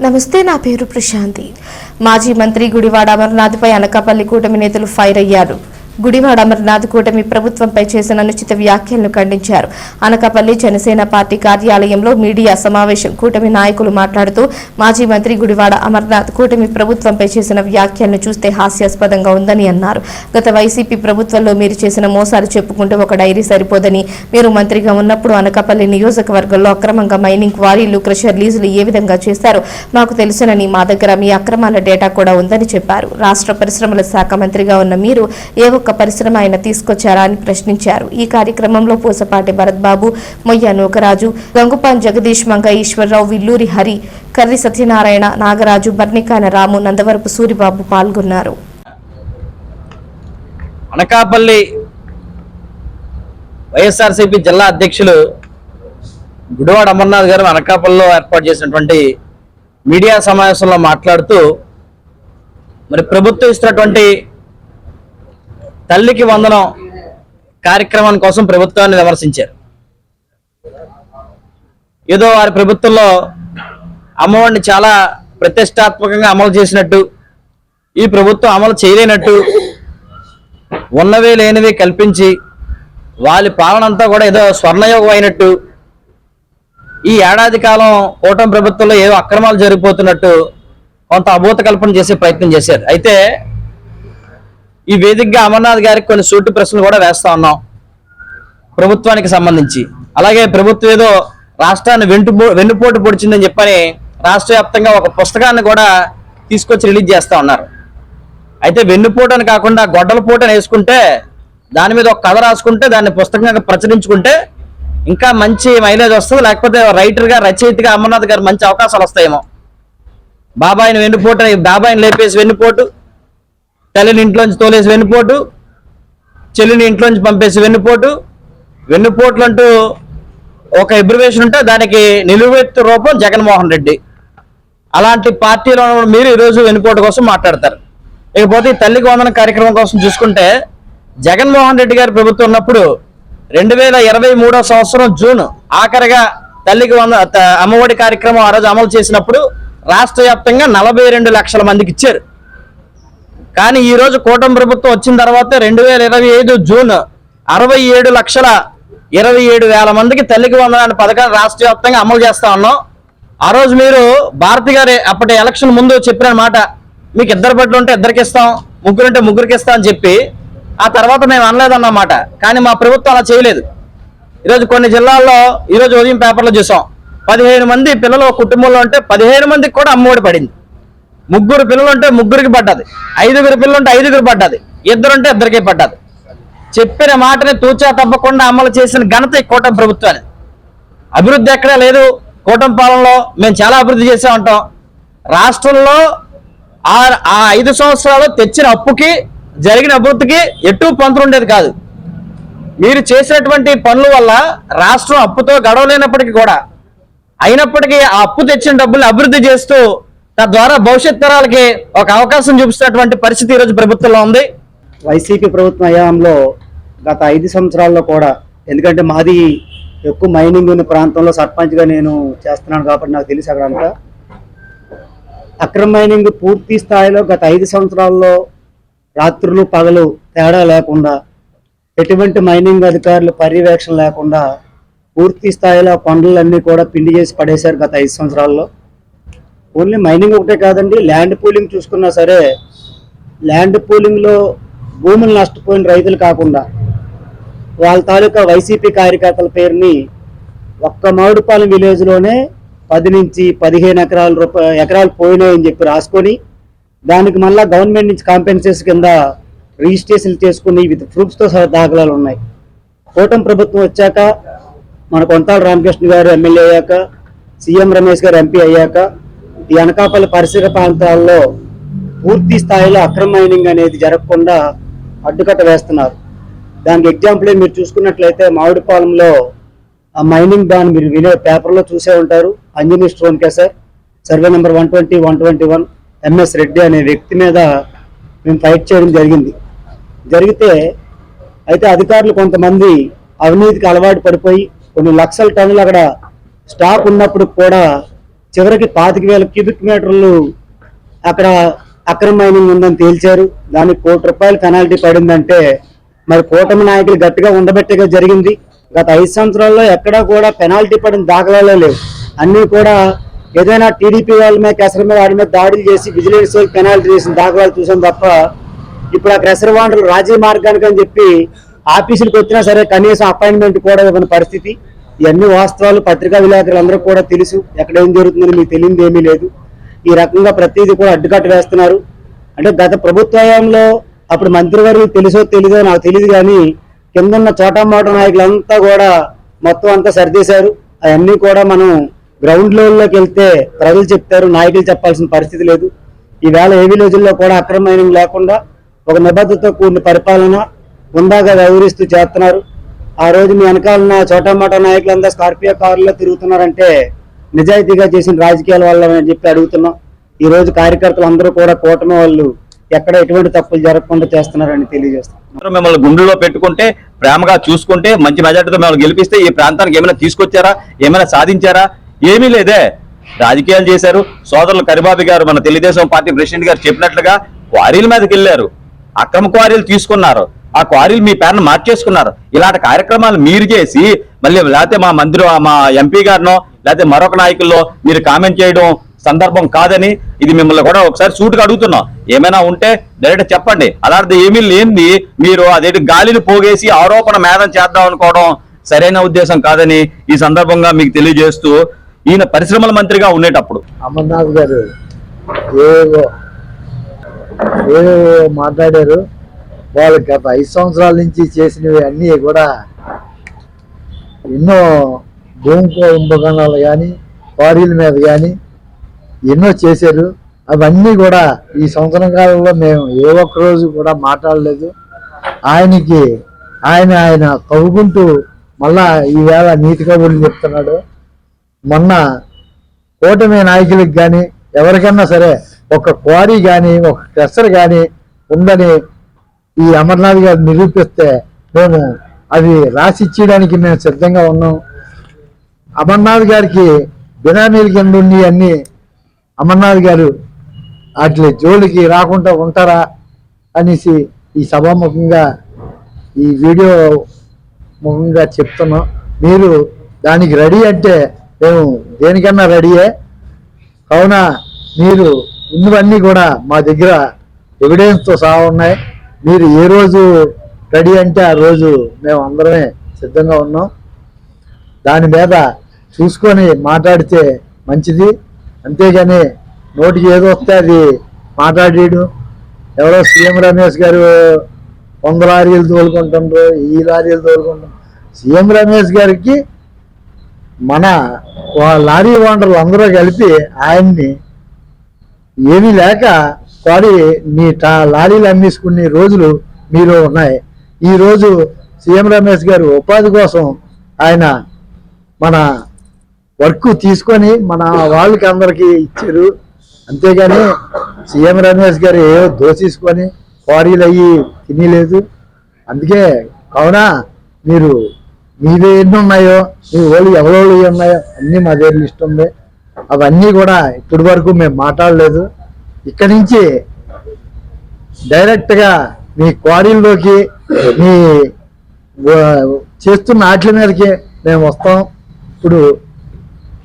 నమస్తే నా పేరు ప్రశాంతి. మాజీ మంత్రి గుడివాడ అమర్నాథ్పై అనకాపల్లి కూటమి నేతలు ఫైర్ అయ్యారు. గుడివాడ అమర్నాథ్ కూటమి ప్రభుత్వంపై చేసిన అనుచిత వ్యాఖ్యలను ఖండించారు. అనకాపల్లి జనసేన పార్టీ కార్యాలయంలో మీడియా సమావేశం కూటమి నాయకులు మాట్లాడుతూ మాజీ మంత్రి గుడివాడ అమర్నాథ్ కూటమి ప్రభుత్వంపై చేసిన వ్యాఖ్యలను చూస్తే హాస్యాస్పదంగా ఉందని అన్నారు. గత వైసీపీ ప్రభుత్వంలో మీరు చేసిన మోసాలు చెప్పుకుంటే ఒక డైరీ సరిపోదని మీరు మంత్రిగా ఉన్నప్పుడు అనకాపల్లి నియోజకవర్గంలో అక్రమంగా మైనింగ్ క్వారీలు క్రషర్ లీజులు ఏ విధంగా చేశారో మాకు తెలుసునని మా దగ్గర మీ అక్రమాల డేటా కూడా ఉందని చెప్పారు. రాష్ట్ర పరిశ్రమల శాఖ మంత్రిగా ఉన్న మీరు ఏ ఒక్క పరిశ్రమ ఆయన తీసుకొచ్చారా అని ప్రశ్నించారు. ఈ కార్యక్రమంలో పూసపాటి భరత్ బాబు మొయ్య నూకరాజు గంగుపాన్ జగదీష్ మంగ ఈశ్వరరావు విల్లూరి హరి కర్రి సత్యనారాయణ నాగరాజు బర్నికాయన రాము నందవరపు సూరిబాబు పాల్గొన్నారు. అనకాపల్లి వైఎస్ఆర్సీపీ జిల్లా అధ్యక్షులు గుడివాడ అమర్నాథ్ గారు అనకాపల్లిలో ఏర్పాటు చేసినటువంటి మీడియా సమావేశంలో మాట్లాడుతూ మరి ప్రభుత్వం ఇస్తున్నటువంటి తల్లికి వందనం కార్యక్రమం కోసం ప్రభుత్వాన్ని విమర్శించారు. ఏదో వారి ప్రభుత్వంలో అమ్మఒడిని చాలా ప్రతిష్టాత్మకంగా అమలు చేసినట్టు ఈ ప్రభుత్వం అమలు చేయలేనట్టు ఉన్నవే లేనివి కల్పించి వాళ్ళ పాలనంతా కూడా ఏదో స్వర్ణయోగం అయినట్టు ఈ ఏడాది కాలం కూటమి ప్రభుత్వంలో ఏదో అక్రమాలు జరిగిపోతున్నట్టు కొంత అభూత కల్పన చేసే ప్రయత్నం చేశారు. అయితే ఈ వేదికగా అమర్నాథ్ గారికి కొన్ని సూటి ప్రశ్నలు కూడా వేస్తా ఉన్నాం. ప్రభుత్వానికి సంబంధించి. అలాగే ప్రభుత్వం ఏదో రాష్ట్రాన్ని వెంటు వెన్నుపోటు పొడిచిందని చెప్పని రాష్ట్ర వ్యాప్తంగా ఒక పుస్తకాన్ని కూడా తీసుకొచ్చి రిలీజ్ చేస్తా ఉన్నారు. అయితే వెన్నుపోటు అని కాకుండా గొడ్డల పూట అని వేసుకుంటే దాని మీద ఒక కథ రాసుకుంటే దాన్ని పుస్తకంగా ప్రచురించుకుంటే ఇంకా మంచి మైలేజ్ వస్తుంది. లేకపోతే రైటర్గా రచయితగా అమర్నాథ్ గారు మంచి అవకాశాలు వస్తాయేమో. బాబాయిని వెన్నుపోటు బాబాయిని లేపేసి వెన్నుపోటు తల్లిని ఇంట్లోంచి తోలేసి వెన్నుపోటు చెల్లిని ఇంట్లోంచి పంపేసి వెన్నుపోటు. వెన్నుపోట్లు అంటూ ఒక ఎబ్రివేషన్ ఉంటే దానికి నిలువెత్తు రూపం జగన్మోహన్ రెడ్డి. అలాంటి పార్టీలో మీరు ఈరోజు వెన్నుపోటు కోసం మాట్లాడతారు. ఇకపోతే ఈ తల్లికి వందన కార్యక్రమం కోసం చూసుకుంటే జగన్మోహన్ రెడ్డి గారి ప్రభుత్వం ఉన్నప్పుడు రెండు వేల ఇరవై మూడో సంవత్సరం జూన్ ఆఖరిగా తల్లికి వంద అమ్మఒడి కార్యక్రమం ఆ రోజు అమలు చేసినప్పుడు రాష్ట్ర వ్యాప్తంగా నలభై రెండు లక్షల మందికి ఇచ్చారు. కానీ ఈ రోజు కూటమి ప్రభుత్వం వచ్చిన తర్వాత రెండు వేల ఇరవై ఐదు జూన్ అరవై ఏడు లక్షల ఇరవై ఏడు వేల మందికి తల్లికి వందనాన్ని పథకాన్ని రాష్ట్ర వ్యాప్తంగా అమలు చేస్తా ఉన్నాం. ఆ రోజు మీరు భారతి గారి అప్పటి ఎలక్షన్ ముందు చెప్పిన మాట మీకు ఇద్దరు బట్లు ఉంటే ఇద్దరికి ఇస్తాం ముగ్గురు ఉంటే ముగ్గురికి ఇస్తాం అని చెప్పి ఆ తర్వాత మేము అనలేదన్నమాట కానీ మా ప్రభుత్వం అలా చేయలేదు. ఈరోజు కొన్ని జిల్లాల్లో ఈరోజు ఉదయం పేపర్లో చూసాం. పదిహేను మంది పిల్లలు కుటుంబంలో ఉంటే పదిహేను మందికి కూడా అమ్మఒడి పడింది. ముగ్గురు పిల్లలు ఉంటే ముగ్గురికి పడ్డది. ఐదుగురు పిల్లలు ఉంటే ఐదుగురు పడ్డది. ఇద్దరుంటే ఇద్దరికి పడ్డది. చెప్పిన మాటని తూచా తప్పకుండా అమలు చేసిన ఘనత ఈ కూటమి ప్రభుత్వాన్ని అభివృద్ధి ఎక్కడా లేదు. కూటమి పాలనలో మేము చాలా అభివృద్ధి చేసే ఉంటాం. రాష్ట్రంలో ఆ ఆ ఐదు సంవత్సరాలు తెచ్చిన అప్పుకి జరిగిన అభివృద్ధికి ఎటు పంతులు ఉండేది కాదు. మీరు చేసినటువంటి పనుల వల్ల రాష్ట్రం అప్పుతో గడవలేనప్పటికీ కూడా అయినప్పటికీ ఆ అప్పు తెచ్చిన డబ్బులు అభివృద్ధి చేస్తూ తద్వారా భవిష్యత్ తరాలకి ఒక అవకాశం చూపిస్తున్నటువంటి పరిస్థితి ఈరోజు ప్రభుత్వంలో ఉంది. వైసీపీ ప్రభుత్వం హయాంలో గత ఐదు సంవత్సరాల్లో కూడా ఎందుకంటే మాది ఎక్కువ మైనింగ్ ఉన్న ప్రాంతంలో సర్పంచ్గా నేను చేస్తున్నాను కాబట్టి నాకు తెలిసి అక్కడంతా అక్రమ మైనింగ్ పూర్తి స్థాయిలో గత ఐదు సంవత్సరాల్లో రాత్రులు పగలు తేడా లేకుండా ఎటువంటి మైనింగ్ అధికారులు పర్యవేక్షణ లేకుండా పూర్తి స్థాయిలో కొండలన్నీ కూడా పిండి చేసి పడేశారు గత ఐదు సంవత్సరాల్లో. ఓన్లీ మైనింగ్ ఒకటే కాదండి ల్యాండ్ పూలింగ్ చూసుకున్నా సరే ల్యాండ్ పూలింగ్లో భూములు నష్టపోయిన రైతులు కాకుండా వాళ్ళ తాలూకా వైసీపీ కార్యకర్తల పేరుని ఒక్క మామిడిపాలెం విలేజ్లోనే పది నుంచి పదిహేను ఎకరాల రూపాయ ఎకరాలు పోయినాయని చెప్పి రాసుకొని దానికి మళ్ళీ గవర్నమెంట్ నుంచి కాంపెన్సేషన్ కింద రిజిస్ట్రేషన్ చేసుకుని విత్ ప్రూఫ్స్తో సహా దాఖలాలు ఉన్నాయి. కూటమి ప్రభుత్వం వచ్చాక మన కొంతాల రామకృష్ణ గారు ఎమ్మెల్యే అయ్యాక సీఎం రమేష్ గారు ఎంపీ అయ్యాక ఈ అనకాపల్లి పరిసర ప్రాంతాల్లో పూర్తి స్థాయిలో అక్రమ మైనింగ్ అనేది జరగకుండా అడ్డుకట్ట వేస్తున్నారు. దానికి ఎగ్జాంపుల్ మీరు చూసుకున్నట్లయితే మామిడిపాలెంలో ఆ మైనింగ్ దాన్ని మీరు వినే పేపర్లో చూసే ఉంటారు. Anjani stone crusher survey number one twenty one twenty one MS Reddy అనే వ్యక్తి మీద మేము ఫైట్ చేయడం జరిగింది. జరిగితే అయితే అధికారులు కొంతమంది అవినీతికి అలవాటు పడిపోయి కొన్ని లక్షల టన్నులు అక్కడ స్టాక్ ఉన్నప్పుడు కూడా చివరికి పాతిక వేల క్యూబిక్ మీటర్లు అక్కడ అక్రమ మైనింగ్ ఉందని తేల్చారు. దానికి కోటి రూపాయలు పెనాల్టీ పడిందంటే మరి కూటమి నాయకులు గట్టిగా ఉండబెట్టగా జరిగింది. గత ఐదు సంవత్సరాల్లో ఎక్కడా కూడా పెనాల్టీ పడిన దాఖలాలే లేవు. అన్నీ కూడా ఏదైనా టీడీపీ వాళ్ళ మీద కెసర మీద వాడి మీద దాడులు చేసి విజిలెన్స్ పెనాల్టీ చేసిన దాఖలాలు చూసాం తప్ప ఇప్పుడు ఆ క్రెసర్ వాండర్లు రాజీ మార్గానికి అని చెప్పి ఆఫీసులకు వచ్చినా సరే కనీసం అపాయింట్మెంట్ కూడా ఇవ్వని పరిస్థితి. ఇవన్నీ వాస్తవాలు పత్రికా విలేకరులు అందరూ కూడా తెలుసు. ఎక్కడ ఏం జరుగుతుందని మీకు తెలియదు ఏమీ లేదు. ఈ రకంగా ప్రతిదీ కూడా అడ్డుకట్ట వేస్తున్నారు. అంటే గత ప్రభుత్వంలో అప్పుడు మంత్రివర్గం తెలుసో తెలీదో నాకు తెలియదు కానీ కిందన్న చోటమాట నాయకులంతా కూడా మొత్తం అంతా సరిచేశారు అవన్నీ కూడా మనం గ్రౌండ్ లెవెల్లోకి వెళ్తే ప్రజలు చెప్తారు నాయకులు చెప్పాల్సిన పరిస్థితి లేదు. ఈవేళ ఏ రోజుల్లో కూడా అక్రమ లేకుండా ఒక నిబద్ధతతో కూడిన పరిపాలన ఉందాగా వ్యవహరిస్తూ చేస్తున్నారు. ఆ రోజు మీ వెనకాలన్న చోటా మోటా నాయకులంతా స్కార్పియో కారులో తిరుగుతున్నారంటే నిజాయితీగా చేసిన రాజకీయాల వల్ల అని చెప్పి అడుగుతున్నాం. ఈ రోజు కార్యకర్తలు అందరూ కూడా కూటమి వాళ్ళు ఎక్కడ ఎటువంటి తప్పులు జరగకుండా చేస్తున్నారని తెలియజేస్తాం మిమ్మల్ని గుండెలో పెట్టుకుంటే ప్రేమగా చూసుకుంటే మంచి మెజార్టీతో మిమ్మల్ని గెలిపిస్తే ఈ ప్రాంతానికి ఏమైనా తీసుకొచ్చారా? ఏమైనా సాధించారా? ఏమీ లేదే. రాజకీయాలు చేశారు. సోదరులు కరిబాబు గారు మన తెలుగుదేశం పార్టీ ప్రెసిడెంట్ గారు చెప్పినట్లుగా క్వారీల మీదకి వెళ్ళారు. అక్రమ క్వారీలు తీసుకున్నారు. ఆ క్వారీలు మీ పేరును మార్చేసుకున్నారు. ఇలాంటి కార్యక్రమాలు మీరు చేసి మళ్ళీ లేకపోతే మా మంత్రి మా ఎంపీ గారినో లేకపోతే మరొక నాయకుల్లో మీరు కామెంట్ చేయడం సందర్భం కాదని ఇది మిమ్మల్ని కూడా ఒకసారి సూటుగా అడుగుతున్నాం. ఏమైనా ఉంటే డైరెక్ట్ చెప్పండి. అలాంటిది ఏమీ లేనిది మీరు అదేంటి గాలిని పోగేసి ఆరోపణ మేధం చేద్దాం అనుకోవడం సరైన ఉద్దేశం కాదని ఈ సందర్భంగా మీకు తెలియజేస్తూ ఈయన పరిశ్రమల మంత్రిగా ఉండేటప్పుడు. అమర్నాథ్ గారు ఏ మాట్లాడారు. వాళ్ళు గత ఐదు సంవత్సరాల నుంచి చేసినవి అన్నీ కూడా ఎన్నో భూమి కానీ క్వారీల మీద కానీ ఎన్నో చేశారు. అవన్నీ కూడా ఈ సంవత్సరం కాలంలో మేము ఏ ఒక్క రోజు కూడా మాట్లాడలేదు. ఆయనకి ఆయన ఆయన కవ్వుకుంటూ మళ్ళా ఈవేళ నీతి కబుర్లు చెప్తున్నాడు. మొన్న కూటమి నాయకులకు కానీ ఎవరికన్నా సరే ఒక క్వారీ కానీ ఒక క్రెషర్ కానీ ఉందని ఈ అమర్నాథ్ గారు నిరూపిస్తే మేము అది రాసి ఇచ్చేయడానికి మేము సిద్ధంగా ఉన్నాం. అమర్నాథ్ గారికి బినామీల కింద ఉండి అన్ని అమర్నాథ్ గారు వాటి జోలికి రాకుండా ఉంటారా అనేసి ఈ సభాముఖంగా ఈ వీడియో ముఖంగా చెప్తున్నాం. మీరు దానికి రెడీ అంటే మేము దేనికన్నా రెడీయే. కావున మీరు ఉన్నవన్నీ కూడా మా దగ్గర ఎవిడెన్స్తో సహా ఉన్నాయి. మీరు ఏ రోజు రెడీ అంటే ఆ రోజు మేము అందరమే సిద్ధంగా ఉన్నాం. దాని మీద చూసుకొని మాట్లాడితే మంచిది. అంతేగాని నోటికి ఏదో వస్తే అది మాట్లాడేయడం. ఎవరో సీఎం రమేష్ గారు వంద లారీలు తోలుకుంటుండ్రు ఈ లారీలు తోలుకుంటాం సీఎం రమేష్ గారికి మన లారీ ఓనర్లు అందరూ కలిపి ఆయన్ని ఏమీ లేక వాడి మీ టా- లారీలు అమ్మేసుకునే రోజులు మీరు ఉన్నాయి. ఈ రోజు సీఎం రమేష్ గారు ఉపాధి కోసం ఆయన మన వర్క్ తీసుకొని మన వాళ్ళకి అందరికీ ఇచ్చారు. అంతేగాని సీఎం రమేష్ గారు ఏవో దోషించుకొని క్వారీలు అయ్యి తినలేదు. అందుకే కావున మీరు మీవి ఎన్ని ఉన్నాయో మీ వాళ్ళు ఎవరెవరు ఉన్నాయో అన్నీ మా దగ్గర లిస్ట్ ఉంది. అవన్నీ కూడా ఇప్పటి వరకు మేము మాట్లాడలేదు. ఇక్కడి నుంచి డైరెక్ట్గా మీ క్వారీల్లోకి మీ చేస్తున్న వాటి మీదకి మేము వస్తాం. ఇప్పుడు